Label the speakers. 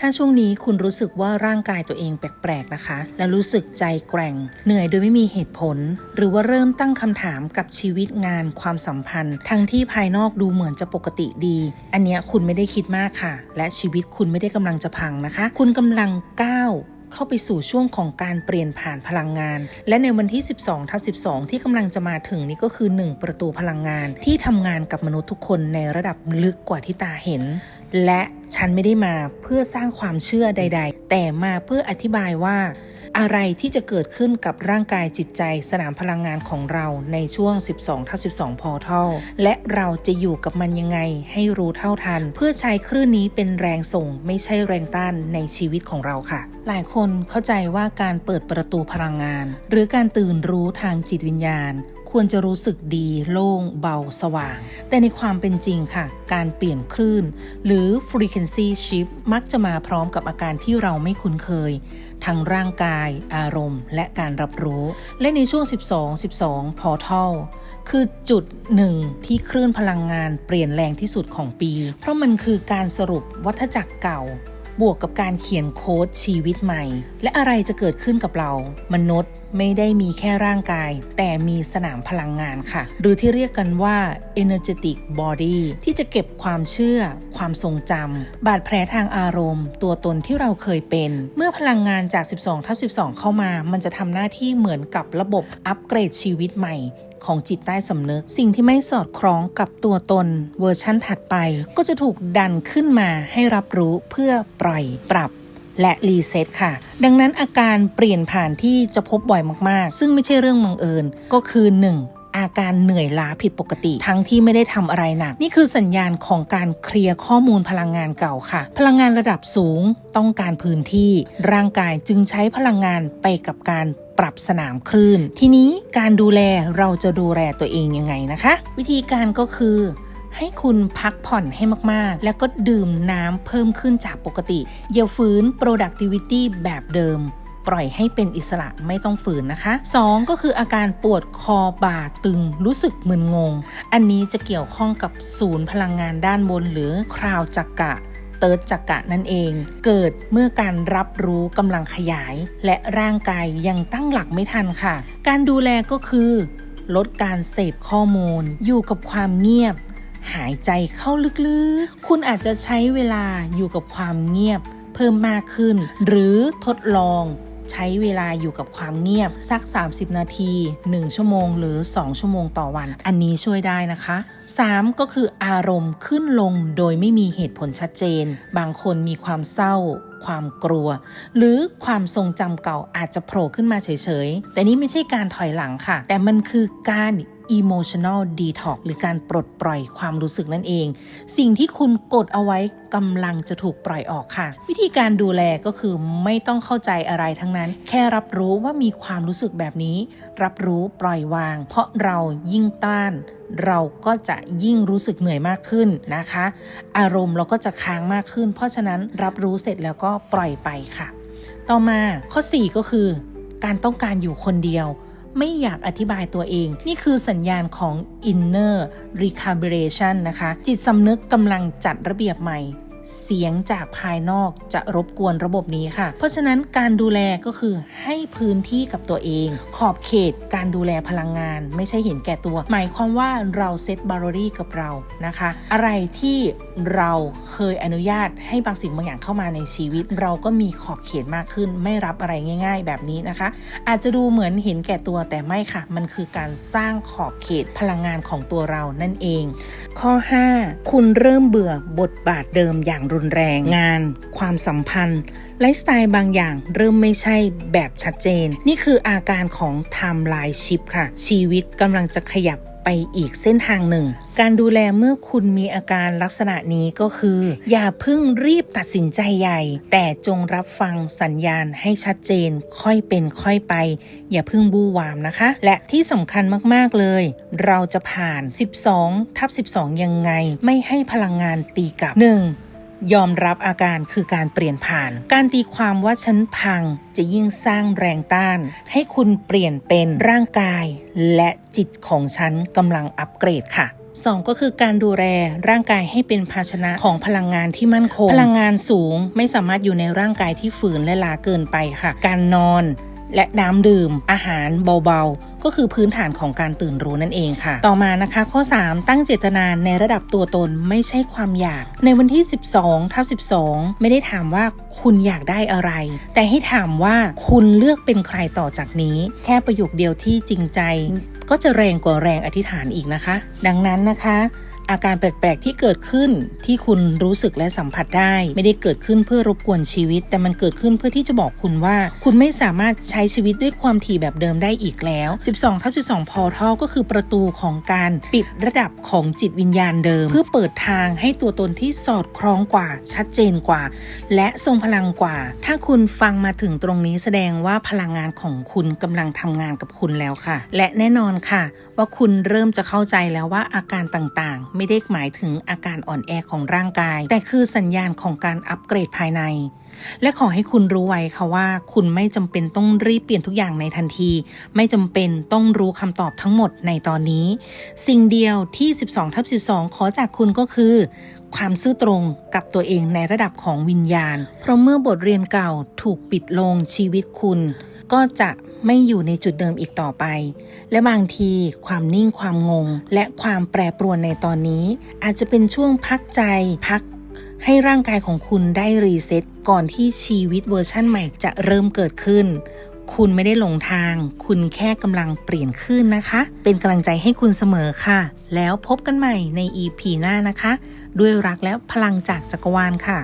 Speaker 1: ถ้าช่วงนี้คุณรู้สึกว่าร่างกายตัวเองแปลกๆนะคะ และรู้สึกใจแกร่ง เหนื่อยโดยไม่มีเหตุผล หรือว่าเริ่มตั้งคำถามกับชีวิตงานความสัมพันธ์ ทั้งที่ภายนอกดูเหมือนจะปกติดี อันเนี้ยคุณไม่ได้คิดมากค่ะ และชีวิตคุณไม่ได้กำลังจะพังนะคะ คุณกำลังก้าวเข้าไปสู่ช่วงของการเปลี่ยนผ่านพลังงาน และในวันที่ 12ทับ12 ที่กำลังจะมาถึงนี่ก็คือ 1 ประตูพลังงานที่ทำงานกับมนุษย์ทุกคนในระดับลึกกว่าที่ตาเห็น และ ฉันไม่ได้มาเพื่อสร้างความเชื่อใด ๆ แต่มาเพื่ออธิบายว่า อะไรที่จะเกิดขึ้นกับร่างกายจิตใจสนามพลังงานของเราในช่วง 12ทับ12 พอทัลและเราจะอยู่กับมันยังไงให้รู้เท่าทัน เพื่อใช้คลื่นนี้เป็นแรงส่งไม่ใช่แรงต้านในชีวิตของเราค่ะ หลายคนเข้าใจว่าการเปิดประตูพลังงาน หรือการตื่นรู้ทางจิตวิญญาณ ควรจะรู้สึกดีโล่งเบาสว่าง แต่ในความเป็นจริงค่ะ การเปลี่ยนคลื่น หรือ frequency shift มักจะมาพร้อมกับอาการที่เราไม่คุ้นเคย ทั้งร่างกาย อารมณ์ และการรับรู้ และในช่วง 12 12 portal คือจุดหนึ่งที่คลื่นพลังงานเปลี่ยนแรงที่สุดของปี เพราะมันคือการสรุปวัฏจักรเก่าบวกกับการเขียนโค้ดชีวิตใหม่ และอะไรจะเกิดขึ้นกับเรา มนุษย์ ไม่ได้มีแค่ร่างกาย แต่มีสนามพลังงานค่ะ หรือที่เรียกกันว่า energetic body ที่จะเก็บความเชื่อ ความทรงจำบาดแผลทางอารมณ์ ตัวตนที่เราเคยเป็น เมื่อพลังงานจาก 12ทับ12 เข้ามา มันจะทำหน้าที่เหมือนกับระบบอัปเกรดชีวิตใหม่ของจิตใต้สำนึก สิ่งที่ไม่สอดคล้องกับตัวตนเวอร์ชั่นถัดไป ก็จะถูกดันขึ้นมาให้รับรู้เพื่อปล่อยปรับ และรีเซ็ตค่ะ ดังนั้นอาการเปลี่ยนผ่านที่จะพบบ่อยมากๆ ซึ่งไม่ใช่เรื่องบังเอิญ ก็คือ 1. อาการเหนื่อยล้าผิดปกติ ทั้งที่ไม่ได้ทำอะไรหนัก นี่คือสัญญาณของการเคลียร์ข้อมูลพลังงานเก่าค่ะ พลังงานระดับสูงต้องการพื้นที่ ร่างกายจึงใช้พลังงานไปกับการปรับสนามคลื่น ทีนี้การดูแลเราจะดูแลตัวเองยังไงนะคะ วิธีการก็คือ ให้คุณพักผ่อนให้มากๆ แล้วก็ดื่มน้ำเพิ่มขึ้นจากปกติอย่าฝืน productivity แบบเดิมปล่อยให้เป็นอิสระไม่ต้องฝืนนะคะ 2 ก็คืออาการปวดคอบ่าตึงรู้สึกมึนงง อันนี้จะเกี่ยวข้องกับศูนย์พลังงานด้านบนหรือคราวจักกะเติร์ดจักกะนั่นเอง เกิดเมื่อการรับรู้กำลังขยาย และร่างกายยังตั้งหลักไม่ทันค่ะ การดูแลก็คือ ลดการเสพข้อมูล อยู่กับความเงียบ หายใจเข้าลึกๆ คุณอาจจะใช้เวลาอยู่กับความเงียบ เพิ่มมากขึ้น หรือทดลองใช้เวลาอยู่กับความเงียบสัก 30 นาที 1 ชั่วโมงหรือ 2 ชั่วโมงต่อวัน อันนี้ช่วยได้นะคะ 3. ก็คืออารมณ์ขึ้นลงโดยไม่มีเหตุผลชัดเจน บางคนมีความเศร้า ความกลัว หรือความทรงจำเก่าอาจจะโผล่ขึ้นมาเฉยๆ แต่นี่ไม่ใช่การถอยหลังค่ะ แต่มันคือการ emotional detox หรือการปลดปล่อยความรู้สึกนั่นเอง สิ่งที่คุณกดเอาไว้กำลังจะถูกปล่อยออกค่ะ วิธีการดูแลก็คือไม่ต้องเข้าใจอะไรทั้งนั้น แค่รับรู้ว่ามีความรู้สึกแบบนี้ รับรู้ปล่อยวาง เพราะเรายิ่งต้านเราก็จะยิ่งรู้สึกเหนื่อยมากขึ้นนะคะ อารมณ์เราก็จะค้างมากขึ้น เพราะฉะนั้นรับรู้เสร็จแล้วก็ปล่อยไปค่ะ ต่อมาข้อ 4 ก็คือ การต้องการอยู่คนเดียว ไม่อยากอธิบายตัวเอง นี่คือสัญญาณของ inner recalibration นะคะ จิตสำนึกกำลังจัดระเบียบใหม่ เสียงจากภายนอกจะรบกวนระบบนี้ค่ะ เพราะฉะนั้นการดูแลก็คือให้พื้นที่กับตัวเอง ขอบเขตการดูแลพลังงาน ไม่ใช่เห็นแก่ตัว หมายความว่าเราเซตบาร์รี่กับเรานะคะ อะไรที่เราเคยอนุญาตให้บางสิ่งบางอย่างเข้ามาในชีวิต เราก็มีขอบเขตมากขึ้น ไม่รับอะไรง่าย ๆ แบบนี้นะคะ อาจจะดูเหมือนเห็นแก่ตัวแต่ไม่ค่ะ มันคือการสร้างขอบเขตพลังงานของตัวเรานั่นเอง ข้อ 5 คุณเริ่มเบื่อบทบาทเดิมอย่างรุนแรงงาน ความสัมพันธ์ไลฟ์สไตล์บางอย่างเริ่มไม่ใช่แบบชัดเจน นี่คืออาการของ time line shift ค่ะ ชีวิตกำลังจะขยับไปอีกเส้นทางหนึ่ง การดูแลเมื่อคุณมีอาการลักษณะนี้ก็คือ อย่าเพิ่งรีบตัดสินใจใหญ่ แต่จงรับฟังสัญญาณให้ชัดเจน ค่อยเป็นค่อยไป อย่าเพิ่งบูวามนะคะ และที่สำคัญมากๆเลย เราจะผ่าน 12 ทับ 12 ยังไง ไม่ให้พลังงานตีกลับ 1. ยอมรับอาการคือการเปลี่ยนผ่าน การตีความว่าฉันพังจะยิ่งสร้างแรงต้าน ให้คุณเปลี่ยนเป็นร่างกาย และจิตของฉันกำลังอัปเกรดค่ะสองก็คือการดูแลร่างกายให้เป็นภาชนะของพลังงานที่มั่นคง พลังงานสูงไม่สามารถอยู่ในร่างกายที่ฝืนและลาเกินไปค่ะ การนอน และน้ำดื่ม อาหารเบาๆ ก็คือพื้นฐานของการตื่นรู้นั่นเองค่ะ ต่อมานะคะ ข้อ 3 ตั้งเจตนาในระดับตัวตนไม่ใช่ความอยาก ในวันที่ 12ทับ12 ไม่ได้ถามว่าคุณอยากได้อะไร แต่ให้ถามว่าคุณเลือกเป็นใครต่อจากนี้ แค่ประโยคเดียวที่จริงใจ ก็จะแรงกว่าแรงอธิษฐานอีกนะคะ ดังนั้นนะคะ อาการแปลกๆที่เกิดขึ้นที่คุณรู้สึกและสัมผัสได้ ไม่ได้เกิดขึ้นเพื่อรบกวนชีวิต แต่มันเกิดขึ้นเพื่อที่จะบอกคุณว่า คุณไม่สามารถใช้ชีวิตด้วยความถี่แบบเดิมได้อีกแล้ว 12ทับ12 พอทัลก็คือประตูของการปิดระดับของจิตวิญญาณเดิม เพื่อเปิดทางให้ตัวตนที่สอดคล้องกว่า ชัดเจนกว่า และทรงพลังกว่า ถ้าคุณฟังมาถึงตรงนี้แสดงว่าพลังงานของคุณกำลังทำงานกับคุณแล้วค่ะ และแน่นอนค่ะ ว่าคุณเริ่มจะเข้าใจแล้วว่าอาการต่างๆไม่ได้หมายถึงอาการอ่อนแอของร่างกาย แต่คือสัญญาณของการอัปเกรดภายใน และขอให้คุณรู้ไว้ค่ะว่า คุณไม่จำเป็นต้องรีบเปลี่ยนทุกอย่างในทันที ไม่จำเป็นต้องรู้คำตอบทั้งหมดในตอนนี้ สิ่งเดียวที่ 12ทับ12 ขอจากคุณก็คือ ความซื่อตรงกับตัวเองในระดับของวิญญาณ เพราะเมื่อบทเรียนเก่าถูกปิดลงชีวิตคุณก็จะ ไม่อยู่ในจุดเดิมอีกต่อไป และบางทีความนิ่งความงง และความแปรปรวนในตอนนี้ อาจจะเป็นช่วงพักใจพักให้ร่างกายของคุณได้รีเซ็ตก่อนที่ชีวิตเวอร์ชั่นใหม่จะเริ่มเกิดขึ้น คุณไม่ได้หลงทาง คุณแค่กำลังเปลี่ยนขึ้นนะคะ เป็นกำลังใจให้คุณเสมอค่ะ แล้วพบกันใหม่ใน EP หน้านะคะ ด้วยรักและพลังจากจักรวาลค่ะ